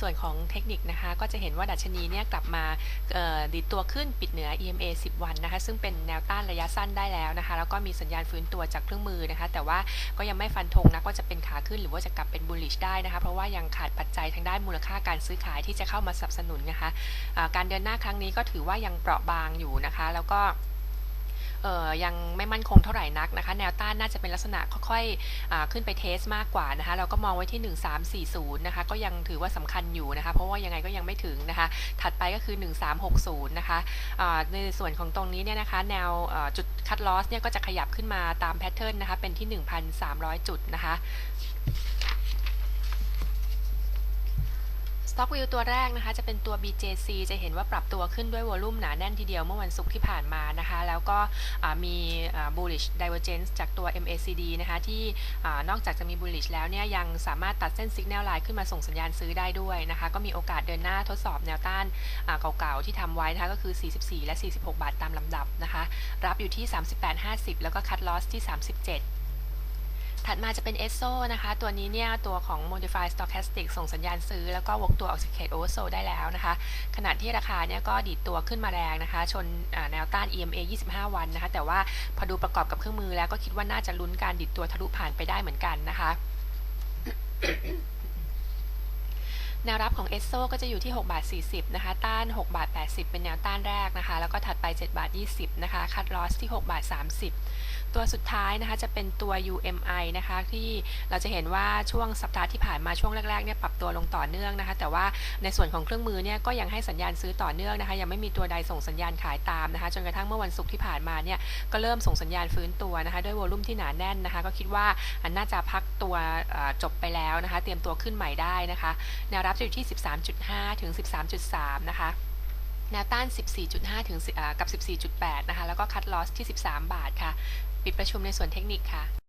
ส่วนของเทคนิคนะคะก็จะเห็นว่าดัชนีเนี่ยกลับมาดีตัวขึ้นปิดเหนือ EMA 10 วันนะคะซึ่งเป็นแนวต้านระยะสั้นได้แล้วนะคะแล้วก็มีสัญญาณฟื้นตัวจากเครื่องมือนะคะ แต่ว่าก็ยังไม่ฟันธงนะว่าจะเป็นขาขึ้นหรือว่าจะกลับเป็น bullish ได้นะคะ เพราะว่ายังขาดปัจจัยทางด้านมูลค่าการซื้อขายที่จะเข้ามาสนับสนุนนะคะอ่าการเดินหน้าครั้งนี้ก็ถือว่ายังเปราะบางอยู่นะคะ แล้วก็ ยังไม่มั่นคงเท่าไหร่นักนะคะ แนวต้านน่าจะเป็นลักษณะค่อยๆขึ้นไปเทสมากกว่านะคะ เราก็มองไว้ที่ 1340 นะคะ ก็ยังถือว่าสำคัญอยู่นะคะ เพราะว่ายังไงก็ยังไม่ถึงนะคะ ถัดไปก็คือ 1360 นะคะในส่วนของตรงนี้เนี่ยนะคะ แนวจุดคัดลอสเนี่ยก็จะขยับขึ้นมาตามแพทเทิร์นนะคะ เป็นที่ 1,300 จุดนะคะ Stock View ตัวแรกนะคะจะเป็นตัว BJC จะเห็นว่าปรับตัวขึ้นด้วยวอลุ่มหนาแน่นทีเดียวเมื่อวันศุกร์ที่ผ่านมานะคะ แล้วก็มี bullish divergence จากตัว MACD นะคะที่นอกจากจะมี bullish แล้วเนี่ยยังสามารถตัดเส้น signal line ขึ้นมาส่งสัญญาณซื้อได้ด้วยนะคะ ก็มีโอกาสเดินหน้าทดสอบแนวต้านเก่าๆที่ทำไว้นะคะก็คือ 44 และ 46 บาทตามลำดับนะคะ รับอยู่ที่ 38.50 แล้วก็ cut loss ที่ 37 ถัดมาจะเป็น ESSO นะคะ ตัวนี้เนี่ยตัวของ Modified Stochastic ส่งสัญญาณซื้อ แล้วก็วกตัวออกจากเขต Oversold ได้แล้วนะคะ ขณะที่ราคาเนี่ยก็ดีดตัวขึ้นมาแรงนะคะ ชนแนวต้าน EMA 25 วันนะคะ แต่ว่าพอดูประกอบกับเครื่องมือแล้วก็คิดว่าน่าจะลุ้นการดิดตัวทะลุผ่านไปได้เหมือนกันนะคะ แนวรับของ e s s o ก็จะอยู่ที่6บาท40นะคะ ต้าน 6 บาท 80 เป็นแนวต้านแรกนะคะ แล้วก็ถัดไป 7 บาท 20 นะคะ คัดลอสที่ 6 บาท 30 ตัวสุดท้ายนะคะจะเป็นตัว UMI นะคะที่เราจะเห็นว่าช่วงสัปดาห์ที่ผ่านมาช่วงแรกๆเนี่ยปรับตัวลงต่อเนื่องนะคะ แต่ว่าในส่วนของเครื่องมือเนี่ยก็ยังให้สัญญาณซื้อต่อเนื่องนะคะ ยังไม่มีตัวใดส่งสัญญาณขายตามนะคะ จนกระทั่งเมื่อวันศุกร์ที่ผ่านมาเนี่ยก็เริ่มส่งสัญญาณฟื้นตัวนะคะ ด้วยวอลุ่มที่หนาแน่นนะคะ ก็คิดว่าน่าจะพักตัวจบไปแล้วนะคะ เตรียมตัวขึ้นใหม่ได้นะคะแนวรับจะอยู่ที่ 13.5 ถึง 13.3 นะคะแนวต้าน 14.5 ถึงกับ 14.8 นะคะ แล้วก็คัดลอสที่ 13 บาทค่ะ ปิดประชุมในส่วนเทคนิคค่ะ